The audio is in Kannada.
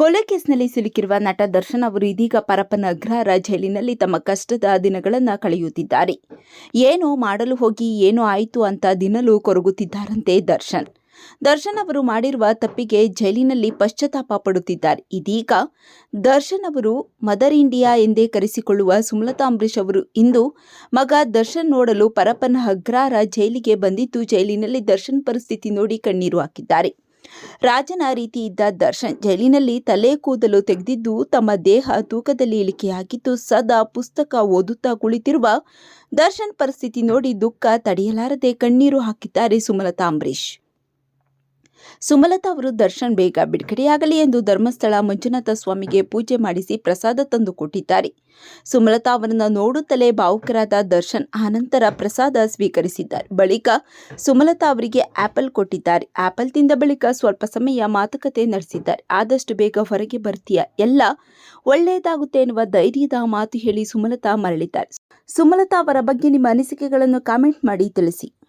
ಕೊಲೆ ಕೇಸ್ನಲ್ಲಿ ಸಿಲುಕಿರುವ ನಟ ದರ್ಶನ್ ಅವರು ಇದೀಗ ಪರಪ್ಪನ ಅಗ್ರಹಾರ ಜೈಲಿನಲ್ಲಿ ತಮ್ಮ ಕಷ್ಟದ ದಿನಗಳನ್ನು ಕಳೆಯುತ್ತಿದ್ದಾರೆ. ಏನು ಮಾಡಲು ಹೋಗಿ, ಏನೋ ಆಯಿತು ಅಂತ ದಿನಲೂ ಕೊರಗುತ್ತಿದ್ದಾರಂತೆ ದರ್ಶನ್. ದರ್ಶನ್ ಅವರು ಮಾಡಿರುವ ತಪ್ಪಿಗೆ ಜೈಲಿನಲ್ಲಿ ಪಶ್ಚಾತ್ತಾಪ ಪಡುತ್ತಿದ್ದಾರೆ. ಇದೀಗ ದರ್ಶನ್ ಅವರು ಮದರ್ ಇಂಡಿಯಾ ಎಂದೇ ಕರೆಸಿಕೊಳ್ಳುವ ಸುಮಲತಾ ಅಂಬರೀಷ್ ಅವರು ಇಂದು ಮಗ ದರ್ಶನ್ ನೋಡಲು ಪರಪ್ಪನ ಅಗ್ರಹಾರ ಜೈಲಿಗೆ ಬಂದಿದ್ದು, ಜೈಲಿನಲ್ಲಿ ದರ್ಶನ್ ಪರಿಸ್ಥಿತಿ ನೋಡಿ ಕಣ್ಣೀರು ಹಾಕಿದ್ದಾರೆ. ರಾಜನ ರೀತಿ ಇದ್ದ ದರ್ಶನ್ ಜೈಲಿನಲ್ಲಿ ತಲೆ ಕೂದಲು ತೆಗೆದಿದ್ದು ತಮ್ಮ ದೇಹ ತೂಕದಲ್ಲಿ ಇಳಿಕೆಯಾಗಿದ್ದು ಸದಾ ಪುಸ್ತಕ ಓದುತ್ತಾ ಕುಳಿತಿರುವ ದರ್ಶನ್ ಪರಿಸ್ಥಿತಿ ನೋಡಿ ದುಃಖ ತಡೆಯಲಾರದೆ ಕಣ್ಣೀರು ಹಾಕಿದ್ದಾರೆ ಸುಮಲತಾ ಅಂಬರೀಶ್ ಸುಮಲತಾ ಅವರು ದರ್ಶನ್ ಬೇಗ ಬಿಡುಗಡೆಯಾಗಲಿ ಎಂದು ಧರ್ಮಸ್ಥಳ ಮಂಜುನಾಥ ಸ್ವಾಮಿಗೆ ಪೂಜೆ ಮಾಡಿಸಿ ಪ್ರಸಾದ ತಂದು ಕೊಟ್ಟಿದ್ದಾರೆ. ಸುಮಲತಾ ಅವರನ್ನು ನೋಡುತ್ತಲೇ ಭಾವುಕರಾದ ದರ್ಶನ್ ಆನಂತರ ಪ್ರಸಾದ ಸ್ವೀಕರಿಸಿದ್ದಾರೆ. ಬಳಿಕ ಸುಮಲತಾ ಅವರಿಗೆ ಆಪಲ್ ಕೊಟ್ಟಿದ್ದಾರೆ. ಆಪಲ್ ತಿಂದ ಬಳಿಕ ಸ್ವಲ್ಪ ಸಮಯ ಮಾತುಕತೆ ನಡೆಸಿದ್ದಾರೆ. ಆದಷ್ಟು ಬೇಗ ಹೊರಗೆ ಬರ್ತೀಯ? ಎಲ್ಲ ಒಳ್ಳೆಯದಾಗುತ್ತೆ ಎನ್ನುವ ಧೈರ್ಯದ ಮಾತು ಹೇಳಿ ಸುಮಲತಾ ಮರಳಿದ್ದಾರೆ. ಸುಮಲತಾ ಅವರ ಬಗ್ಗೆ ನಿಮ್ಮ ಅನಿಸಿಕೆಗಳನ್ನು ಕಾಮೆಂಟ್ ಮಾಡಿ ತಿಳಿಸಿ.